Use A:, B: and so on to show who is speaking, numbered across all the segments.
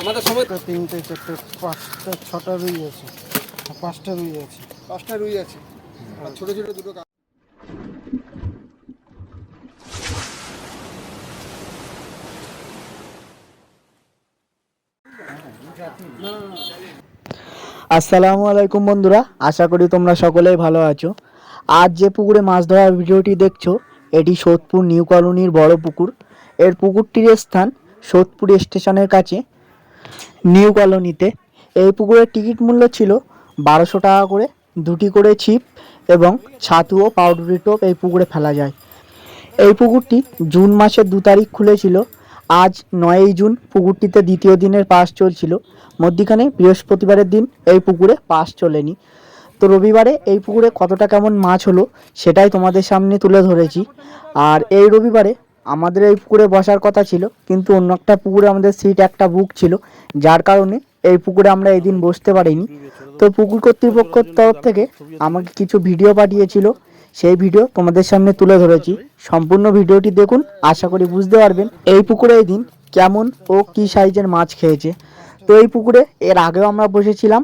A: আমাদের সময়
B: তিনটে চারটে পাঁচটা ছটা রুই আছে পাঁচটা রুই আছে
A: পাঁচটা রুই আছে দুটো
C: আসসালামু আলাইকুম বন্ধুরা, আশা করি তোমরা সকলেই ভালো আছো। আজ যে পুকুরে মাছ ধরার ভিডিওটি দেখছ, এটি সোদপুর নিউ কলোনির বড় পুকুর। এর পুকুরটির স্থান সোদপুর স্টেশনের কাছে, নিউ কলোনিতে। এই পুকুরের টিকিট মূল্য ছিল বারোশো টাকা করে, দুটি করে ছিপ এবং ছাতু ও পাউডারি টোপ এই পুকুরে ফেলা যায়। এই পুকুরটি জুন মাসের দু তারিখ খুলেছিল। আজ নয়ই জুন পুকুরটিতে দ্বিতীয় দিনের পাস চলছিল। মধ্যিখানে বৃহস্পতিবারের দিন এই পুকুরে পাস চলেনি। তো রবিবারে এই পুকুরে কতটা কেমন মাছ হলো সেটাই তোমাদের সামনে তুলে ধরেছি। আর এই রবিবারে আমাদের এই পুকুরে বসার কথা ছিল, কিন্তু অন্য একটা পুকুরে আমাদের সিট একটা বুক ছিল, যার কারণে এই পুকুরে আমরা এই দিন বসতে পারিনি। তো পুকুর কর্তৃপক্ষের তরফ থেকে আমাকে কিছু ভিডিও পাঠিয়েছিল, সেই ভিডিও তোমাদের সামনে তুলে ধরেছি। সম্পূর্ণ ভিডিওটি দেখুন, আশা করি বুঝতে পারবেন এই পুকুরে এই দিন কেমন ও কি সাইজের মাছ খেয়েছে। তো এই পুকুরে এর আগেও আমরা বসেছিলাম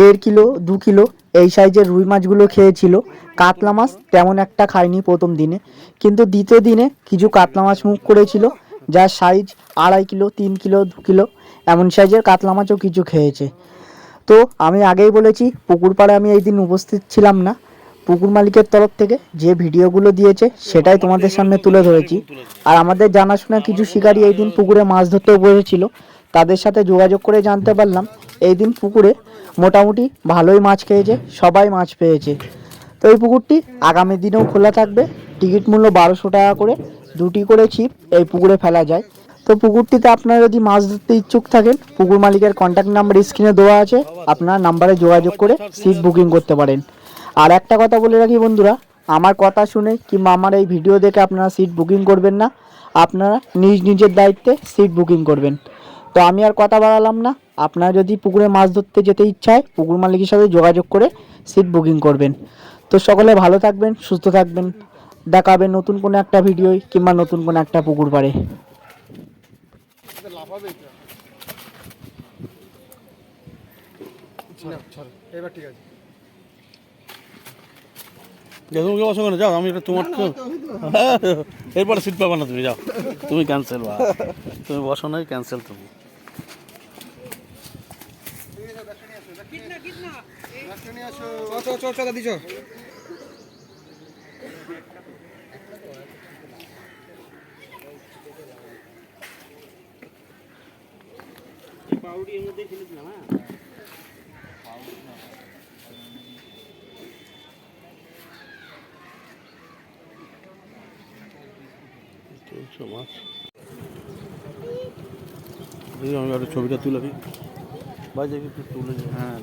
C: দেড় কিলো, দু কিলো এই সাইজের রুই মাছগুলো খেয়েছিল। কাতলা মাছ তেমন একটা খায়নি প্রথম দিনে। কিন্তু দ্বিতীয় দিনে কিছু কাতলা মাছ মুখ করেছিল, যার সাইজ আড়াই কিলো, তিন কিলো, দু কিলো, এমন সাইজের কাতলা মাছও কিছু খেয়েছে। তো আমি আগেই বলেছি, পুকুর পাড়ে আমি এই দিন উপস্থিত ছিলাম না। পুকুর মালিকের তরফ থেকে যে ভিডিওগুলো দিয়েছে, সেটাই তোমাদের সামনে তুলে ধরেছি। আর আমাদের জানাশোনা কিছু শিকারী এই দিন পুকুরে মাছ ধরতে বসেছিল। তাদের সাথে যোগাযোগ করে জানতে পারলাম, এই দিন পুকুরে মোটামুটি ভালোই মাছ খেয়েছে, সবাই মাছ পেয়েছে। তো এই পুকুরটি আগামী দিনেও খোলা থাকবে। টিকিট মূল্য বারোশো টাকা করে। দুটি করে ছিপ এই পুকুরে ফেলা যায়। তো পুকুরটিতে আপনারা যদি মাছ ধরতে ইচ্ছুক থাকেন, পুকুর মালিকের কন্ট্যাক্ট নাম্বার স্ক্রিনে দেওয়া আছে। আপনার নাম্বারে যোগাযোগ করে সিট বুকিং করতে পারেন। আর একটা কথা বলে রাখি বন্ধুরা, আমার কথা শুনে কিংবা আমার এই ভিডিও দেখে আপনারা সিট বুকিং করবেন না। আপনারা নিজ নিজের দায়িত্বে সিট বুকিং করবেন। তো আমি আর কথা বাড়ালাম না। আপনারা যদি পুকুরে মাছ ধরতে যেতে ইচ্ছা হয়, পুকুর মালিকের সাথে যোগাযোগ করে সিট বুকিং করবেন। তো সকলে ভালো থাকবেন, সুস্থ থাকবেন। দেখা হবে নতুন কোনো একটা ভিডিও কিংবা নতুন কোনো একটা পুকুর পাড়ে।
D: যাও আমি তোমার তো এরপরে সিট পাবা না তুমি, যাও। তুমি ক্যান্সেল বা। তুমি বসো নাই ক্যান্সেল তুমি।
A: চ চ চ দাদি চ
D: চলছে মাছ দেখি আমি ছবিটা তুলে ভাই দেখি তুলে হ্যাঁ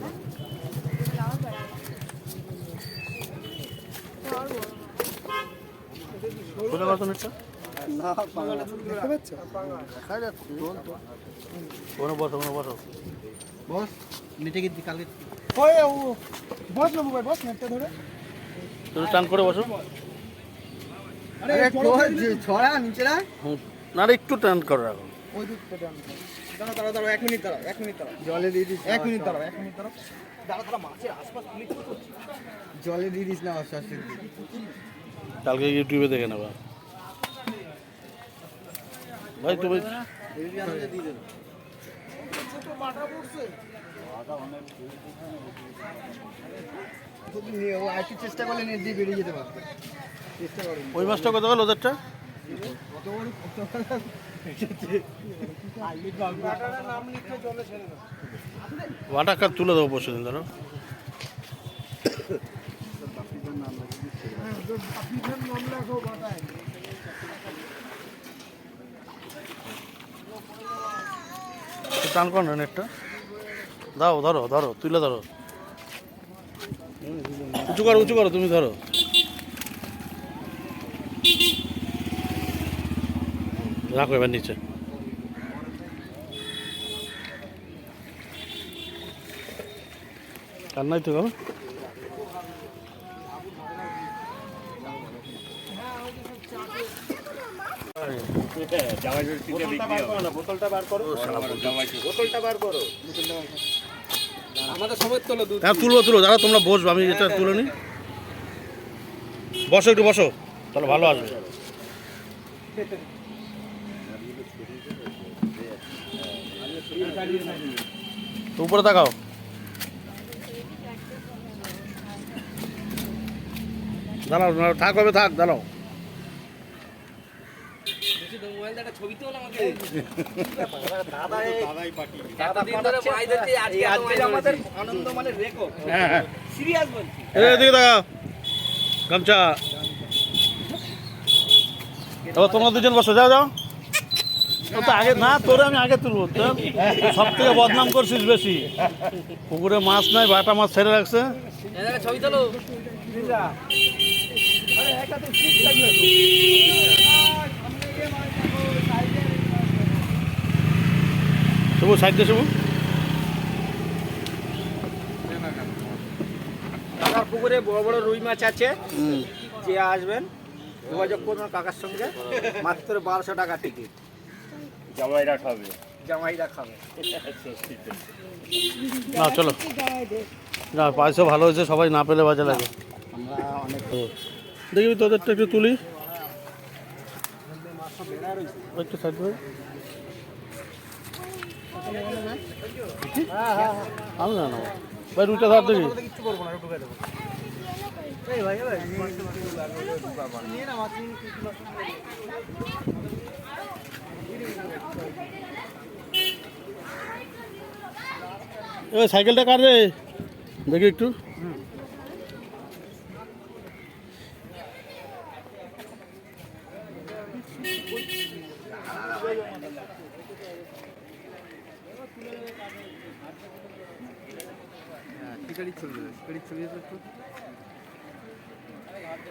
A: দেখতে
D: বসো ওখানে বসো।
A: বস। ওই ও বস না ভাই বস নেটটা ধরে।
D: তুমি টান করে বসো।
A: ছড়া নিচে না
D: একটু টান করে
A: ওই দিকটা এক মিনিট এক জলে দিয়ে দিস এক মিনিট এক মাছের আশপাশ জলে দিয়ে দিস না আস্তে
D: কালকে ইউটিউবে দেখে নেবা। ভাই তুমি
A: চেষ্টা করলে নেট দিয়ে বেরিয়ে যেতে পারবে
D: ওই মাছটা কত গেল ওদেরটা? ওয়াটার কার্ড তুলে দেবো পরশু দিন ধরো টান করো না নেটটা। দাও, ধরো ধরো, তুলে ধরো। উঁচু করো উঁচু করো, তুমি ধরো। রাখো এবার নিচে। কান্নাই তো তুলো তুলো দাদা তোমরা বসবে আমি এটা তুলে নিই। বসো একটু বসো। তাহলে ভালো আসবে। তো উপরে তাকাও। দাঁড়াও, থাক হবে থাক দাঁড়াও।
E: আমাদের আনন্দ মানে রেকর্ড
D: হ্যাঁ হ্যাঁ।
E: সিরিয়াস বলছি।
D: এদিকে তাকাও। গামছা। এবার তোমরা দুজন বসো যাও যাও। তো আগে না তোরে আমি আগে তুলবো। সব থেকে বদনাম করছিস বেশি। পুকুরে মাছ নাই বাটা মাছ ছেড়ে রাখছে।
E: ছবি তোলো।
D: শুভু সাইড দিয়ে শুভু।
E: কাকার পুকুরে বড় বড় রুই মাছ আছে। যে আসবেন যোগাযোগ করবেন কাকার সঙ্গে। মাত্র বারোশো টাকা টিকিট জামাইরা খাবে। জামাইরা খাবে।
D: না চলো। না পয়সা ভালো হয়েছে সবাই না পেলে বাজে লাগে। দেখবি তোদেরটা একটু তুলি। একটু সাইড আমি না নেব ভাই রুটা ধার দেবি
E: কিচ্ছু করব না ঢুকে দেবো
D: সাইকেলটা কার রে দেখি একটু
E: টিকারি ছবি টিকারি ছবি একটু।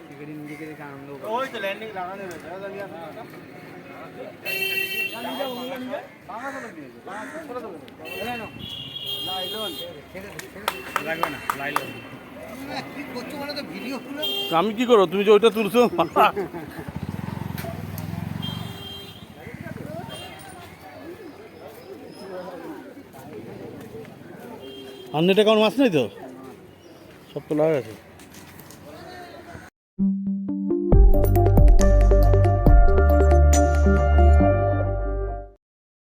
E: টিকারি নিজেকে দেখে আনন্দ ওই তো ল্যান্ডিং লাগানো
D: আমি কি করো তুমি যে ওইটা তুলছো? আর নেটে কোনো মাছ নেই তো? সব তো লাগা গেছে।